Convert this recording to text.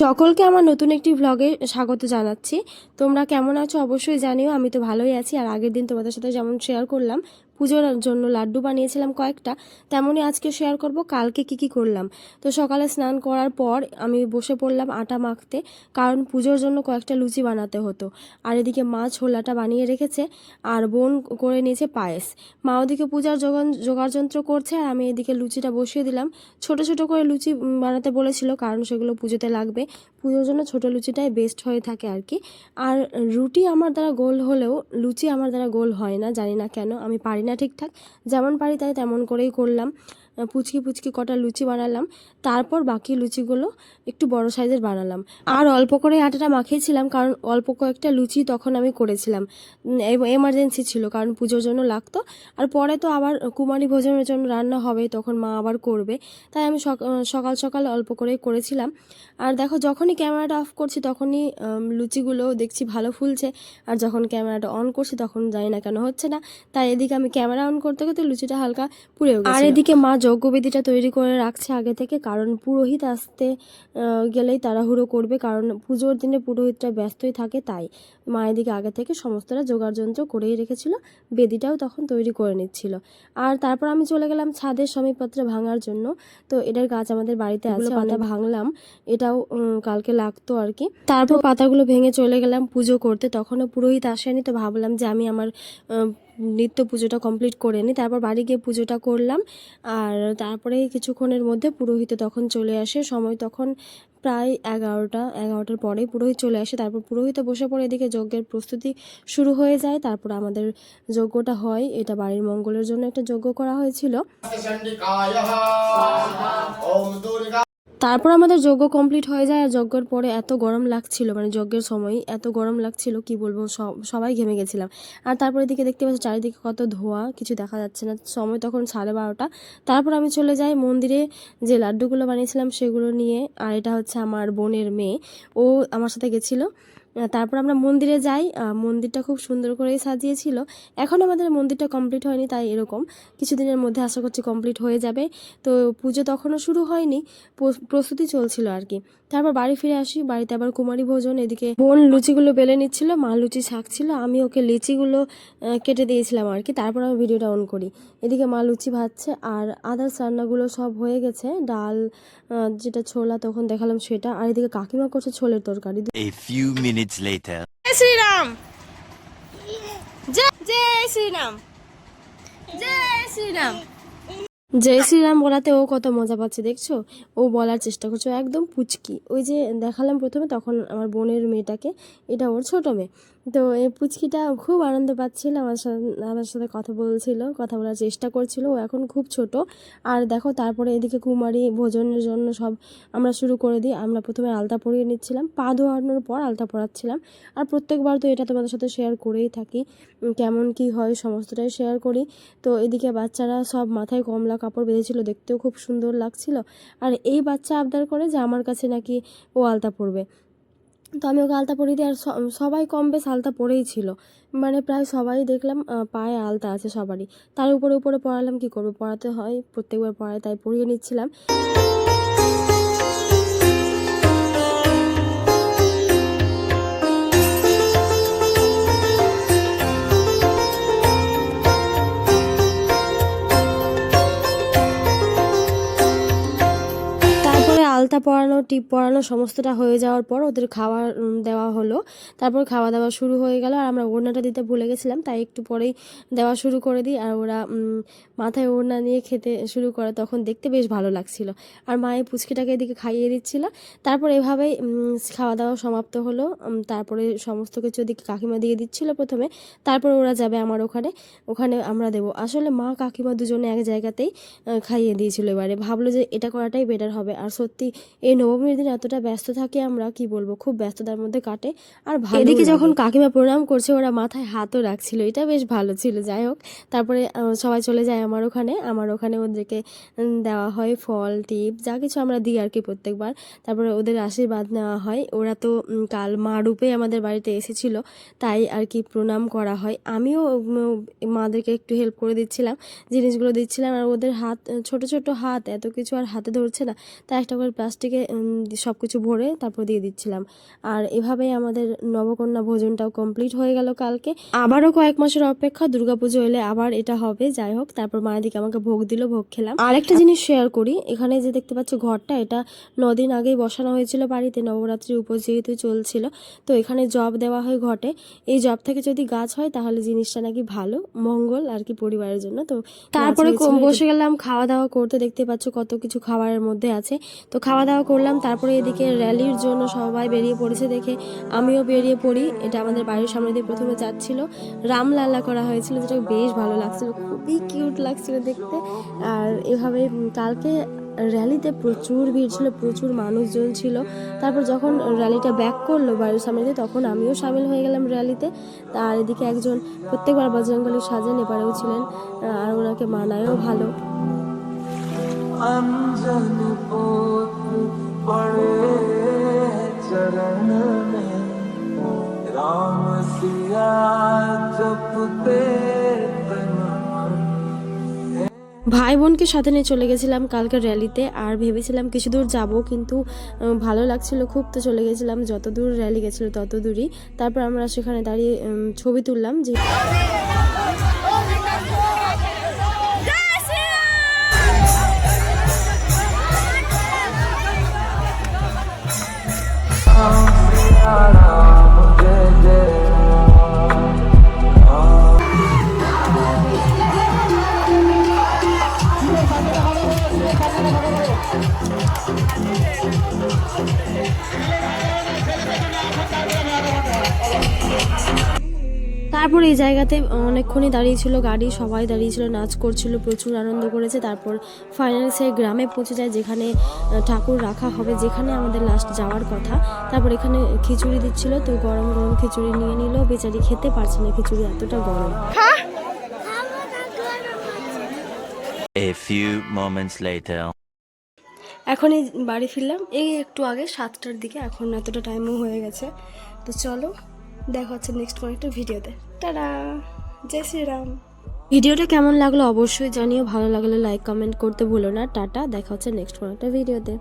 সকলকে আমার নতুন একটি ভ্লগে স্বাগত জানাচ্ছি। তোমরা কেমন আছো? অবশ্যই জানিও, আমি তো ভালোই আছি। আর আগের দিন তোমাদের সাথে যেমন শেয়ার করলাম পুজোর জন্য লাড্ডু বানিয়েছিলাম কয়েকটা, তেমনই আজকে শেয়ার করব, কালকে কি কি করলাম। তো সকালে স্নান করার পর আমি বসে পড়লাম আটা মাখতে, কারণ পুজোর জন্য কয়েকটা লুচি বানাতে হতো। আর এদিকে মা ছোলাটা বানিয়ে রেখেছে, আর বোন করে নিয়েছে পায়েস। মা ওদিকে পূজার যোগান, যোগাড়যন্ত্র করছে, আর আমি এদিকে লুচিটা বসিয়ে দিলাম। ছোট ছোট করে লুচি বানাতে বলেছিল, কারণ সেগুলো পুজোতে লাগবে। পুজোর জন্য ছোট লুচিটাই বেস্ট হয়ে থাকে আর কি। আর রুটি আমার দ্বারা গোল হলেও, লুচি আমার দ্বারা গোল হয় না, জানি না কেন, আমি পারি না ঠিকঠাক। যেমন পারি তাই তেমন করেই করলাম। পুচকি পুচকি কটা লুচি বানালাম, তারপর বাকি লুচিগুলো একটু বড় সাইজের বানালাম। আর অল্প করে আটাটা মাখিয়েছিলাম, কারণ অল্প কয়েকটা লুচি তখন আমি করেছিলাম। এমার্জেন্সি ছিল, কারণ পুজোর জন্য লাগতো। আর পরে তো আবার কুমারী ভোজনের জন্য রান্না হবে, তখন মা আবার করবে। তাই আমি সক- সকাল সকাল অল্প করেই করেছিলাম। আর দেখো, যখনই ক্যামেরাটা অফ করছি, তখনই লুচিগুলো দেখছি ভালো ফুলছে। আর যখন ক্যামেরাটা অন করছি, তখন জানি না কেন হচ্ছে না। তাই এদিকে আমি ক্যামেরা অন করতে করতে লুচিটা হালকা গেছে আর এদিকে মা যজ্ঞবেদিটা তৈরি করে রাখছে আগে থেকে কারণ পুরোহিত আসতে গেলেই তাড়াহুড়ো করবে কারণ পুজোর দিনে পুরোহিতরা ব্যস্তই থাকে তাই মায়ের দিকে আগে থেকে সমস্তটা যোগাড়যন্ত্র করেই রেখেছিল বেদিটাও তখন তৈরি করে নিচ্ছিল। আর তারপর আমি চলে গেলাম ছাদের সমীপত্রে ভাঙার জন্য তো এটার গাছ আমাদের বাড়িতে আছে পাতা ভাঙলাম এটাও কালকে লাগতো আর কি। তারপর পাতাগুলো ভেঙে চলে গেলাম পুজো করতে তখনও পুরোহিত আসেনি তো ভাবলাম যে আমি আমার নিত্য পুজোটা কমপ্লিট করে নিই তারপর বাড়ি গিয়ে পুজোটা করলাম। আর তারপরে কিছুক্ষণের মধ্যে পুরোহিত তখন চলে আসে, সময় তখন প্রায় এগারোটা, এগারোটার পরেই পুরোহিত চলে আসে। তারপর পুরোহিত বসে পড়ে এদিকে যজ্ঞের প্রস্তুতি শুরু হয়ে যায়। তারপর আমাদের যজ্ঞটা হয়, এটা বাড়ির মঙ্গলের জন্য একটা যজ্ঞ করা হয়েছিল। তারপর আমাদের যজ্ঞ কমপ্লিট হয়ে যায় আর যজ্ঞর পরে এত গরম লাগছিল মানে যজ্ঞের সময় এত গরম লাগছিল, কি বলব, সব- সবাই ঘেমে গেছিলাম। আর তারপরে দিকে দেখতে পাচ্ছি চারিদিকে কত ধোয়া, কিছু দেখা যাচ্ছে না, সময় তখন সাড়ে বারোটা। তারপর আমি চলে যাই মন্দিরে, যে লাড্ডুগুলো বানিয়েছিলাম সেগুলো নিয়ে, আর এটা হচ্ছে আমার বোনের মেয়ে। ও আমার সাথে গেছিল তারপর আমরা মন্দিরে যাই। মন্দিরটা খুব সুন্দর করেই সাজিয়েছিল। এখন আমাদের মন্দিরটা কমপ্লিট হয়নি, তাই এরকম। কিছুদিনের মধ্যে আশা করছি কমপ্লিট হয়ে যাবে। তো পুজো তখনও শুরু হয়নি প্রস্তুতি চলছিল আর কি। তারপর বাড়ি ফিরে আসি, বাড়িতে আবার কুমারী ভোজন। এদিকে বোন লুচিগুলো বেলে নিচ্ছিল, মা লুচি ছাকছিল, আমি ওকে লিচিগুলো কেটে দিয়েছিলাম আর কি। তারপর আমি ভিডিওটা অন করি। এদিকে মা লুচি ভাজছে আর আদার্স রান্নাগুলো সব হয়ে গেছে। ডাল যেটা ছোলা তখন দেখালাম সেটা। আর এদিকে কাকিমা করছে ছোলের তরকারি। minutes later. Jai Sri Ram. Jai Sri Ram. Jai Sri Ram. জয় শ্রীরাম বলাতে ও কত মজা পাচ্ছে, দেখছ? ও বলার চেষ্টা করছে একদম পুচকি। ওই যে দেখালাম প্রথমে, তখন আমার বোনের মেয়েটাকে, এটা ওর ছোট মেয়ে। তো এই পুচকিটা খুব আনন্দ পাচ্ছিল, আমার সাথে আমার সাথে কথা বলছিল, কথা বলার চেষ্টা করছিল। ও এখন খুব ছোট। আর দেখো, তারপরে এদিকে কুমারী ভোজনের জন্য সব আমরা শুরু করে দিই। আমরা প্রথমে আলতা পরিয়ে নিচ্ছিলাম, পা ধোয়ানোর পর আলতা পরাচ্ছিলাম। আর প্রত্যেকবার তো এটা তোমাদের সাথে শেয়ার করেই থাকি। কেমন কি হয়, সমস্তটাই শেয়ার করি। তো এদিকে বাচ্চারা সব মাথায় কমলা কাপড় বেঁধেছিল, দেখতেও খুব সুন্দর লাগছিল। আর এই বাচ্চা আবদার করে যে আমার কাছে নাকি ও আলতা পরবে। তো আমি ওকে আলতা পরিয়ে দিই, আর সবাই কম বেশ আলতা পরেই ছিল। মানে প্রায় সবাই দেখলাম পায়ে আলতা আছে সবারই। তার উপরে উপরে পড়ালাম কি করব? পড়াতে হয়, প্রত্যেকবার পড়ায় তাই পরিয়ে নিচ্ছিলাম। আলতা পরানো, টিপ পরানো সমস্তটা হয়ে যাওয়ার পর ওদের খাওয়া দেওয়া হলো। তারপর খাওয়া দাওয়া শুরু হয়ে গেল আর আমরা ওড়নাটা দিতে ভুলে গেছিলাম, তাই একটু পরেই দেওয়া শুরু করে দিই আর ওরা মাথায় ওড়না নিয়ে খেতে শুরু করে। তখন দেখতে বেশ ভালো লাগছিল। আর মায়ের পুচকিটাকে এদিকে খাইয়ে দিচ্ছিল। তারপর এভাবেই খাওয়া দাওয়া সমাপ্ত হলো। তারপরে সমস্ত কিছু ওদিকে কাকিমা দিয়ে দিচ্ছিল প্রথমে। তারপর ওরা যাবে আমার ওখানে। ওখানে আমরা দেবো। আসলে মা কাকিমা দুজনে এক জায়গাতেই খাইয়ে দিয়েছিল এবারে। ভাবলো যে এটা করাটাই বেটার হবে। আর সত্যি এই নবমীর দিন এতটা ব্যস্ত থাকি আমরা কি বলব খুব ব্যস্ততার মধ্যে কাটে। আর ভালো এদিকে যখন কাকিমা প্রণাম করছে ওরা মাথায় হাতও রাখছিল। এটা বেশ ভালো ছিল যাই হোক। তারপরে সবাই চলে যায় আমার ওখানে। আমার ওখানে ওদেরকে দেওয়া হয় ফল টিপ যা কিছু আমরা দিই আর কি প্রত্যেকবার। তারপরে ওদের আশীর্বাদ নেওয়া হয়। ওরা তো কাল মা রূপে আমাদের বাড়িতে এসেছিল তাই আর কি প্রণাম করা হয়। আমিও মাদেরকে একটু হেল্প করে দিচ্ছিলাম জিনিসগুলো দিচ্ছিলাম। আর ওদের হাত ছোট ছোট হাত এত কিছু আর হাতে ধরছে না তাই একটা করে প্লাস্টিকে সব কিছু ভরে তারপর দিয়ে দিচ্ছিলাম। আর এভাবেই আমাদের নবকন্যা ভোজনটাও কমপ্লিট হয়ে গেল কালকে। আবারও কয়েক মাসের অপেক্ষা দুর্গাপুজো এলে আবার এটা হবে যাই হোক তারপর মায়ের দিকে আমাকে ভোগ দিল ভোগ খেলাম। আর একটা জিনিস শেয়ার করি এখানে যে দেখতে পাচ্ছ ঘরটা এটা নদিন আগেই বসানো হয়েছিল বাড়িতে নবরাত্রির উপর যেহেতু চলছিল তো এখানে জব দেওয়া হয় ঘটে। এই জব থেকে যদি গাছ হয় তাহলে জিনিসটা নাকি ভালো মঙ্গল আর কি পরিবারের জন্য। তো তারপরে বসে গেলাম খাওয়া দাওয়া করতে দেখতে পাচ্ছ কত কিছু খাবারের মধ্যে আছে। তো খাওয়া দাওয়া করলাম, তারপরে এদিকে র্যালির জন্য সবাই বেরিয়ে পড়েছে দেখে আমিও বেরিয়ে পড়ি। এটা আমাদের বাড়ির সামনে দিয়ে প্রথমে যাচ্ছিল। রামলাল্লা করা হয়েছিল, যেটা বেশ ভালো লাগছিল, খুবই কিউট লাগছিল দেখতে। আর এভাবে কালকে র্যালিতে প্রচুর ভিড় ছিল, প্রচুর মানুষজন ছিল। তারপর যখন র্যালিটা ব্যাক করল বাড়ির সামনে দিয়ে, তখন আমিও সামিল হয়ে গেলাম র্যালিতে। আর এদিকে একজন প্রত্যেকবার বজরঙ্গলি সাজেন, এবারেও ছিলেন আর ওনাকে মানায়ও ভালো। पड़े चरण में राम सिया जपते तन मन ভাই বোনকে সাথে নিয়ে চলে গেছিলাম কালকে র্যালিতে আর ভেবেছিলাম কিছু দূর যাব কিন্তু উম, ভালো লাগছিল খুব তো চলে গেছিলাম যত দূর র্যালি গেছিলো তত দূরই তারপর আমরা সেখানে দাঁড়িয়ে উম, ছবি তুললাম যে सिया তারপর এই জায়গাতে অনেকক্ষণই দাঁড়িয়েছিল গাড়ি সবাই দাঁড়িয়েছিল নাচ করছিল প্রচুর আনন্দ করেছে। তারপর ফাইনালি সে গ্রামে পৌঁছে যায় যেখানে ঠাকুর রাখা হবে যেখানে আমাদের লাস্ট যাওয়ার কথা। তারপর এখানে খিচুড়ি দিচ্ছিল তো গরম গরম খিচুড়ি নিয়ে নিল। বেচারি খেতে পারছে না খিচুড়ি এতটা গরম। A few moments later. এখনই বাড়ি ফিরলাম। এই একটু আগে সাতটার দিকে এখন এতটা টাইমও হয়ে গেছে। তো চলো দেখা হচ্ছে নেক্সট কোনো একটা ভিডিওতে। টাটা! জয় শ্রীরাম! ভিডিওটা কেমন লাগল অবশ্যই জানিও, ভালো লাগলে লাইক কমেন্ট করতে ভুলো না। টাটা! দেখা হচ্ছে নেক্সট কোনো একটা ভিডিওতে।